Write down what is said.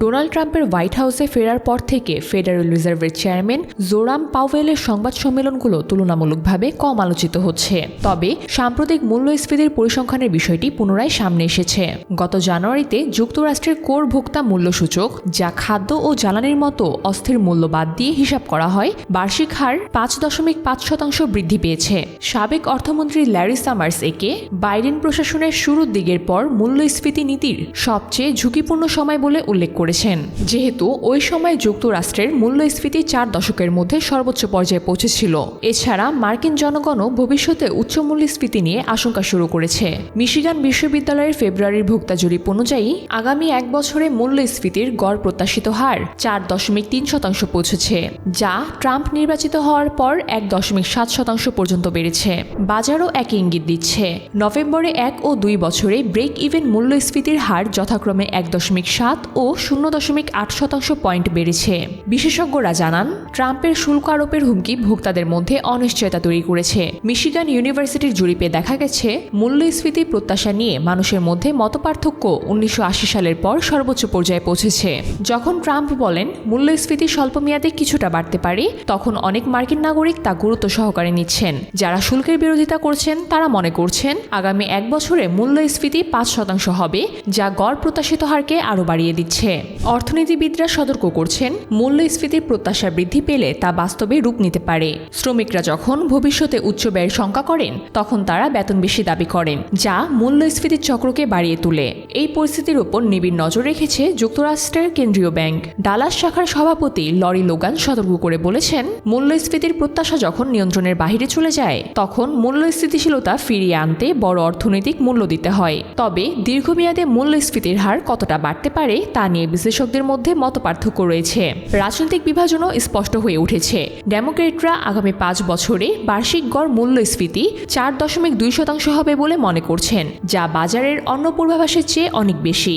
Donald ট্রাম্পের white হাউসে ফেরার পর থেকে ফেডারেল রিজার্ভের চেয়ারম্যান জোরাম পাওয়েলের সংবাদ সম্মেলনগুলো তুলনামূলকভাবে কম আলোচিত হচ্ছে। তবে সাম্প্রতিক মূল্যস্ফীতির পরিসংখ্যানের বিষয়টি পুনরায় সামনে এসেছে। গত জানুয়ারিতে যুক্তরাষ্ট্রের কোর ভোক্তা মূল্যসূচক, যা খাদ্য ও জ্বালানির মতো অস্থির মূল্য বাদ দিয়ে হিসাব করা হয়, বার্ষিক হার পাঁচ দশমিক পাঁচ শতাংশ বৃদ্ধি পেয়েছে। সাবেক অর্থমন্ত্রী ল্যারি সামার্স একে বাইডেন প্রশাসনের শুরুর দিকের পর মূল্যস্ফীতি নীতির সবচেয়ে ঝুঁকিপূর্ণ সময় বলে উল্লেখ করেছেন। যেহেতু ওই সময় যুক্তরাষ্ট্রের মূল্যস্ফীতি চার দশকের মধ্যে সর্বোচ্চ পর্যায়ে পৌঁছেছিল। এছাড়া মার্কিন জনগণও ভবিষ্যতে উচ্চ মূল্যস্ফীতি নিয়ে আশঙ্কা শুরু করেছে। মিশিগান বিশ্ববিদ্যালয়ের ফেব্রুয়ারির ভোক্তা জরিপ অনুযায়ী, আগামী এক বছরে মূল্যস্ফীতির গড় প্রত্যাশিত হার চার দশমিক তিন শতাংশ পৌঁছেছে, যা ট্রাম্প নির্বাচিত হওয়ার পর এক দশমিক সাত শতাংশ পর্যন্ত বেড়েছে। বাজারও এক ইঙ্গিত দিচ্ছে। নভেম্বরে এক ও দুই বছরে ব্রেক ইভেন মূল্যস্ফীতির হার যথাক্রমে এক দশমিক সাত ও শূন্য দশমিক আট শতাংশ পয়েন্ট বেড়েছে। বিশেষজ্ঞরা জানান, ট্রাম্পের শুল্ক আরোপের হুমকি ভোক্তাদের মধ্যে অনিশ্চয়তা তৈরি করেছে। মিশিগান ইউনিভার্সিটির জরিপে দেখা গেছে, মূল্যস্ফীতি প্রত্যাশা নিয়ে মানুষের মধ্যে মতপার্থক্য উনিশশো আশি সালের পর সর্বোচ্চ পর্যায়ে পৌঁছেছে। যখন ট্রাম্প বলেন, মূল্যস্ফীতি স্বল্পমেয়াদে কিছুটা বাড়তে পারে, তখন অনেক মার্কিন নাগরিক তা গুরুত্ব সহকারে নিচ্ছেন। যারা শুল্কের বিরোধিতা করছেন, তারা মনে করছেন, আগামী এক বছরে মূল্যস্ফীতি পাঁচ শতাংশ হবে, যা গড় প্রত্যাশিত হারকে আরও বাড়িয়ে দিচ্ছে। অর্থনীতিবিদরা সতর্ক করছেন, মূল্যস্ফীতির প্রত্যাশা বৃদ্ধি পেলে তা বাস্তবে রূপ নিতে পারে। শ্রমিকরা যখন ভবিষ্যতে উচ্চ ব্যয়ের শঙ্কা করেন, তখন তারা বেতন বেশি দাবি করেন, যা মূল্যস্ফীতির চক্রকে বাড়িয়ে তোলে। এই পরিস্থিতির উপর নিবিড় নজর রেখেছে যুক্তরাষ্ট্রের কেন্দ্রীয় ব্যাংক। ডালাস শাখার সভাপতি লরি লোগান সতর্ক করে বলেছেন, মূল্যস্ফীতির প্রত্যাশা যখন নিয়ন্ত্রণের বাহিরে চলে যায়, তখন মূল্যস্থিতিশীলতা ফিরিয়ে আনতে বড় অর্থনৈতিক মূল্য দিতে হয়। তবে দীর্ঘমেয়াদে মূল্যস্ফীতির হার কতটা বাড়তে পারে, তা নিয়ে বিশ্লেষকদের মধ্যে মত পার্থক্য রয়েছে। রাজনৈতিক বিভাজনও স্পষ্ট হয়ে উঠেছে। ডেমোক্রেটরা আগামী পাঁচ বছরে বার্ষিক গড় মূল্যস্ফীতি চার দশমিক দুই শতাংশ হবে বলে মনে করছেন, যা বাজারের অন্য পূর্বাভাসের চেয়ে অনেক বেশি।